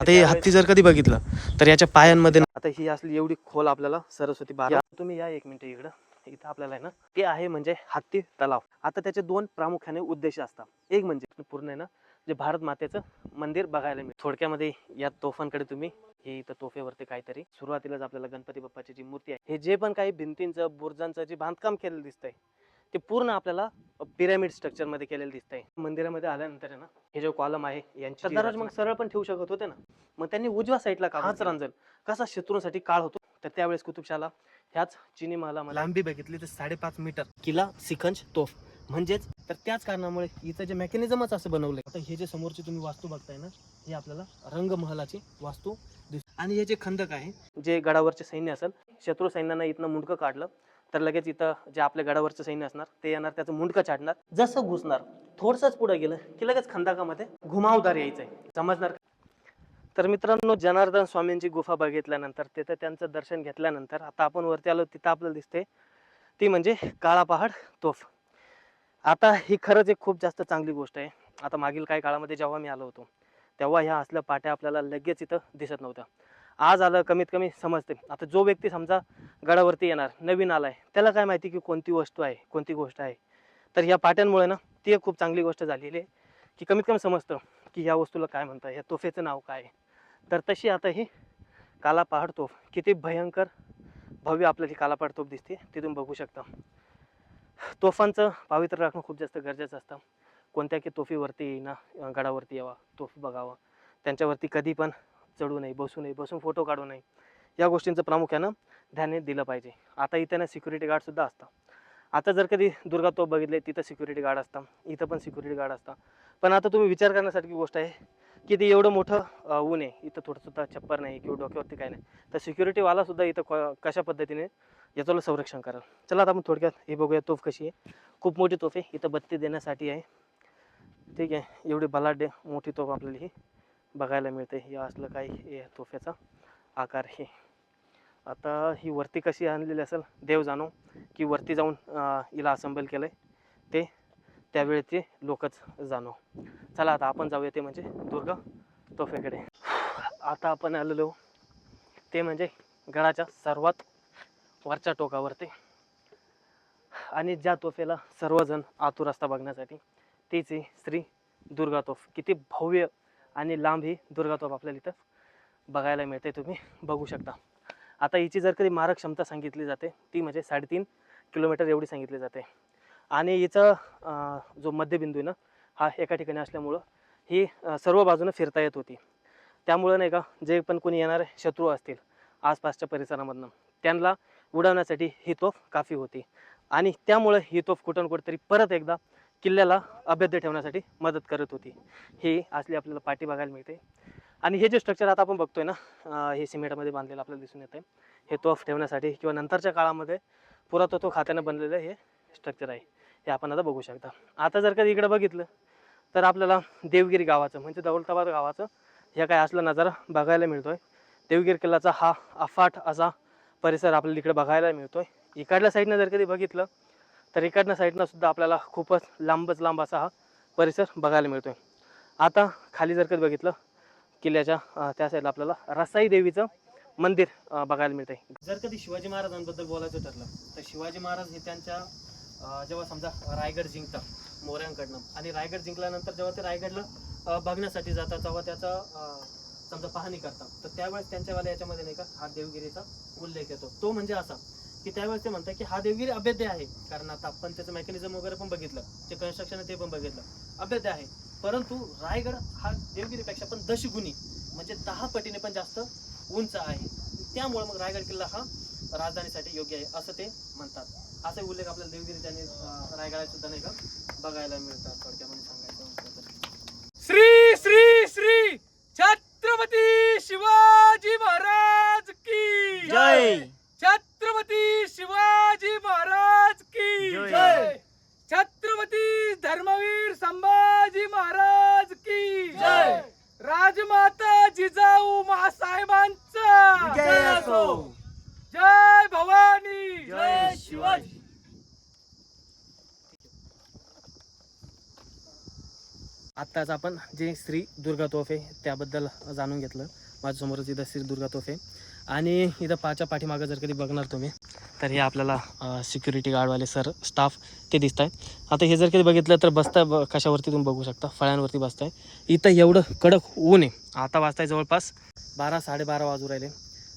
आता हे हत्ती जर कधी बघितलं तर याच्या पायांमध्ये आता ही असली एवढी खोल आपल्याला सरस्वती बारा. तुम्ही या एक मिनिट इकडं. इथं आपल्याला आहे ना ते आहे म्हणजे हत्ती तलाव. आता त्याचे दोन प्रामुख्याने उद्देश असतात. एक म्हणजे पूर्ण आहे ना जे भारत मातेचं मंदिर बघायला मिळेल थोडक्यामध्ये या तोफांकडे तुम्ही हे इथं तोफेवरती काहीतरी सुरुवातीलाच आपल्याला गणपती बाप्पाची जी मूर्ती आहे हे जे पण काही भिंतींचं बुर्जांचं जे बांधकाम केलेलं दिसतंय ते पूर्ण आपल्याला पिरामिड स्ट्रक्चरमध्ये केलेलं दिसतंय. मंदिरामध्ये आल्यानंतर आहे ना हे जो कॉलम आहे यांची दररोज मग सरळ पण ठेवू शकत होते ना? मग त्यांनी उजव्या साईडला का हाच रांजल कसा शत्रूंसाठी काळ होतो तर त्यावेळेस कुतुबशाला ह्याच चिनी महालामध्ये लांबी बघितली तर साडेपाच मीटर. किला सिखंज तोफ. म्हणजेच तर त्याच कारणामुळे इथं जे मेकॅनिझमच असं बनवलंय. आता हे जे समोरची तुम्ही वास्तू बघताय ना हे आपल्याला रंगमहलाची वास्तू दिस आणि हे जे खंदक आहे जे गडावरचे सैन्य असेल शत्रू सैन्यानं इथनं मुंडकं काढलं. तर लगेच इथं जे आपल्या गडावरचं सैन्य असणार ते येणार त्याचं मुंडकं छाडणार जसं घुसणार थोडसंच पुढे गेलं की लगेच खंदाकामध्ये घुमावदार यायचं आहे समजणार तर मित्रांनो जनार्दन स्वामींची गुफा बघितल्यानंतर तिथं त्यांचं दर्शन घेतल्यानंतर आता आपण वरती आलो तिथं आपल्याला दिसते ती म्हणजे काळा पहाड तोफ. आता ही खरंच एक खूप जास्त चांगली गोष्ट आहे. आता मागील काही काळामध्ये जेव्हा मी आलो होतो तेव्हा ह्या असल्या पाट्या आपल्याला लगेच इथं दिसत नव्हत्या. आज आलं कमीत कमी समजते. आता जो व्यक्ती समजा गडावरती येणार नवीन आलाय त्याला काय माहिती की कोणती वस्तू आहे कोणती गोष्ट आहे? तर ह्या पाट्यांमुळे ना ती एक खूप चांगली गोष्ट झालेली आहे की कमीत कमी समजतं की ह्या वस्तूला काय म्हणतात ह्या तोफेचं नाव काय आहे. तर तशी आता ही काला पहाड तोफ किती भयंकर भव्य आपल्याला ही काला पहाड तोफ दिसते तिथून बघू शकता. तोफांचं पावित्र्य राखणं खूप जास्त गरजेचं असतं. कोणत्या की तोफीवरती येईना गडावरती यावा तोफ बघावं त्यांच्यावरती कधी पण चढू नये बसू नये बसून फोटो काढू नये. या गोष्टींचं प्रामुख्यानं ध्यान दिलं पाहिजे. आता इथं ना सिक्युरिटी गार्डसुद्धा असतात. आता जर कधी दुर्गा तोफ बघितले तिथं सिक्युरिटी गार्ड असतं इथं पण सिक्युरिटी गार्ड असतं पण आता तुम्ही विचार करण्यासारखी गोष्ट आहे की ते एवढं मोठं ऊन आहे. इथं थोडंसुद्धा छप्पर नाही किंवा डोक्यावरती काय नाही. तर सिक्युरिटीवालासुद्धा इथं क- कशा पद्धतीने याचं संरक्षण करेल? चला आता आपण थोडक्यात हे बघूया तोफ कशी आहे. खूप मोठी तोफ आहे. इथं बत्ती देण्यासाठी आहे. ठीक आहे. एवढी बलाढ्य मोठी तोफ आपल्याला ही बघायला मिळते. या असलं काही हे तोफ्याचा आकार हे. आता ही वरती कशी आणलेली असेल? देव जाणो. की वरती जाऊन हिला असेंबल केलं आहे ते त्यावेळेचे लोकच जाणो. चला आता आपण जाऊया ते म्हणजे दुर्गा तोफेकडे आता आपण आलेलो ते म्हणजे गडाच्या सर्वात वरच्या टोकावरती. आणि ज्या तोफेला सर्वजण आतुर असता बघण्यासाठी तीच आहे श्री दुर्गा तोफ. किती भव्य आणि लांब ही दुर्गा तोफ आपल्याला इथं बघायला मिळते तुम्ही बघू शकता. आता हिची जर कधी मारक क्षमता सांगितली जाते ती म्हणजे साडेतीन किलोमीटर एवढी सांगितली जाते. आणि हिचा जो मध्यबिंदू आहे ना हा एका ठिकाणी असल्यामुळं ही सर्व बाजूनं फिरता येत होती. त्यामुळं नाही का जे पण कोणी येणारे शत्रू असतील आसपासच्या परिसरामधनं त्यांना उडवण्यासाठी ही तोफ काफी होती. आणि त्यामुळं ही तोफ कुठं कुठंतरी कुठेतरी परत एकदा किल्ल्याला अभेद्य ठेवण्यासाठी मदत करत होती. ही असली आपल्याला पाठी बघायला मिळते. आणि हे जे स्ट्रक्चर आता आपण बघतोय ना हे सिमेंटमध्ये बांधलेलं आपल्याला दिसून येतं हे तोफ ठेवण्यासाठी किंवा नंतरच्या काळामध्ये पुरातत्व खात्यानं बनलेलं हे स्ट्रक्चर आहे. हे आपण आता बघू शकता. आता जर कधी इकडे बघितलं तर आपल्याला देवगिरी गावाचं म्हणजे दौलताबाद गावाचं ह्या काय असला नजारा बघायला मिळतोय. देवगिरी किल्ल्याचा हा अफाट असा परिसर आपल्याला इकडे बघायला मिळतोय. इकडल्या साईडनं जर कधी बघितलं तर इकडनं साईडनं सुद्धा आपल्याला खूपच लांबच लांब असा हा परिसर बघायला मिळतो आता खाली जर कधी बघितलं किल्ल्याच्या त्या साईडला आपल्याला रसाई देवीचं मंदिर बघायला बघायला आहे जर कधी शिवाजी महाराजांबद्दल बोलायचं ठरलं तर शिवाजी महाराज हे त्यांच्या जेव्हा समजा रायगड जिंकतात मोऱ्यांकडनं आणि रायगड जिंकल्यानंतर जेव्हा ते रायगडला बघण्यासाठी जातात तेव्हा त्याचा समजा पाहणी करतात तर त्यावेळेस त्यांच्यावाल्या याच्यामध्ये नाही का हा देवगिरीचा उल्लेख येतो. तो म्हणजे असा की त्यावेळेस ते म्हणतात की हा देवगिरी अभेद्य आहे. कारण आता आपण त्याचं मेकॅनिझम वगैरे पण बघितलं. जे कन्स्ट्रक्शन ते पण बघितलं. अभेद्य आहे. परंतु रायगड हा देवगिरीपेक्षा पण दशगुणी म्हणजे दहा पटीने पण जास्त उंच आहे. त्यामुळे मग रायगड किल्ला हा राजधानीसाठी योग्य आहे असं ते म्हणतात. असा उल्लेख आपल्याला देवगिरीच्या आणि रायगडात सुद्धा नाही का? बघायला मिळतात. थोडक्यामध्ये सांगायचं श्री श्री श्री छत्रपती शिवाजी महाराज की जय छत्रपती शिवाजी महाराज की जय. जय छत्रपती धर्मवीर संभाजी महाराज की जय. राजमाता जिजाऊ मासाहेबांचा. जय असो. जय भवानी. जय शिवाजी. आत्ताच आपण जे श्री दुर्गा तोफ त्याबद्दल जाणून घेतलं. माझ्यासमोरच इथं श्री दुर्गा तोफ. आणि इथं पाच्या पाठीमागं जर कधी बघणार तुम्ही तर हे आपल्याला सिक्युरिटी गार्डवाले सर स्टाफ ते दिसत आहे आता हे जर कधी बघितलं तर बसता ब कशावरती तुम्ही बघू शकता. फळ्यांवरती बसताय. इथं एवढं कडक ऊन आहे. आता वाजताय जवळपास बारा साडेबारा वाजू राहिले.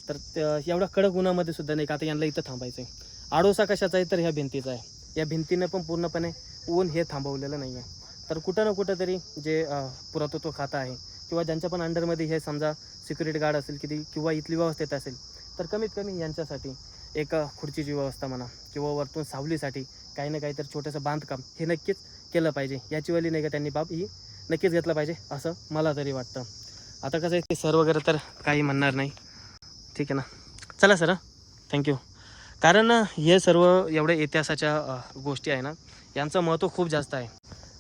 तर त्या- एवढ्या कडक उन्हामध्ये सुद्धा नाही का आता यांना इथं थांबायचं आहे आडोसा कशाचा आहे तर ह्या भिंतीचा आहे. या भिंतीनं पण पूर्णपणे ऊन हे थांबवलेलं नाही आहे तर कुठं ना कुठं तरी जे पुरातत्व खातं आहे किंवा ज्यांच्या पण अंडरमध्ये हे समजा सिक्युरिटी गार्ड असेल किती किंवा इथली व्यवस्थेत असेल तर कमीत कमी यांच्यासाठी एक खुर्चीची व्यवस्था म्हणा किंवा वरतून सावलीसाठी काही ना काहीतरी छोटंसं बांधकाम हे नक्कीच केलं पाहिजे. याचीवाली नाही का त्यांनी बाब ही नक्कीच घेतलं पाहिजे असं मला तरी वाटतं. आता कसं आहे ते सर वगैरे तर काही म्हणणार नाही. ठीक आहे ना? चला सर थँक्यू कारण हे सर्व एवढ्या इतिहासाच्या गोष्टी आहे ना यांचं महत्त्व खूप जास्त आहे.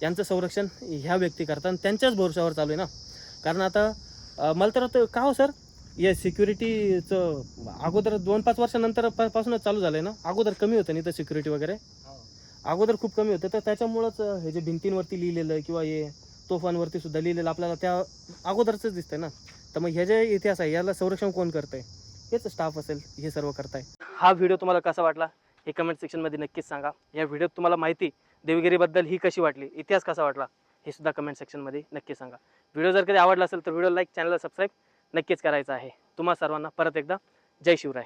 यांचं संरक्षण ह्या व्यक्ती करतात आणि त्यांच्याच भरोशावर चालू आहे ना? कारण आता मला तर का हो सर? हे सिक्युरिटीचं अगोदर दोन पाच वर्षानंतर पासूनच चालू झालं आहे ना? अगोदर कमी होतं नाही तर सिक्युरिटी वगैरे? अगोदर खूप कमी होतं. तर त्याच्यामुळंच हे जे भिंतींवरती लिहिलेलं किंवा हे तोफांवरती सुद्धा लिहिलेलं आपल्याला त्या अगोदरच दिसतंय ना? तर मग हे जे इतिहास आहे याला संरक्षण कोण करतंय? हेच स्टाफ असेल हे सर्व करताय. हा व्हिडिओ तुम्हाला कसा वाटला? हे कमेंट सेक्शनमध्ये नक्कीच सांगा. या व्हिडिओत तुम्हाला माहिती देवगिरीबद्दल ही कशी वाटली? इतिहास कसा वाटला? हे सुद्धा कमेंट सेक्शनमध्ये नक्की सांगा. व्हिडिओ जर कधी आवडला असेल तर व्हिडिओ लाईक चॅनलला सबस्क्राईब नक्कीच करायचा आहे. तुम्हा सर्वांना परत एकदा जय शिवराय.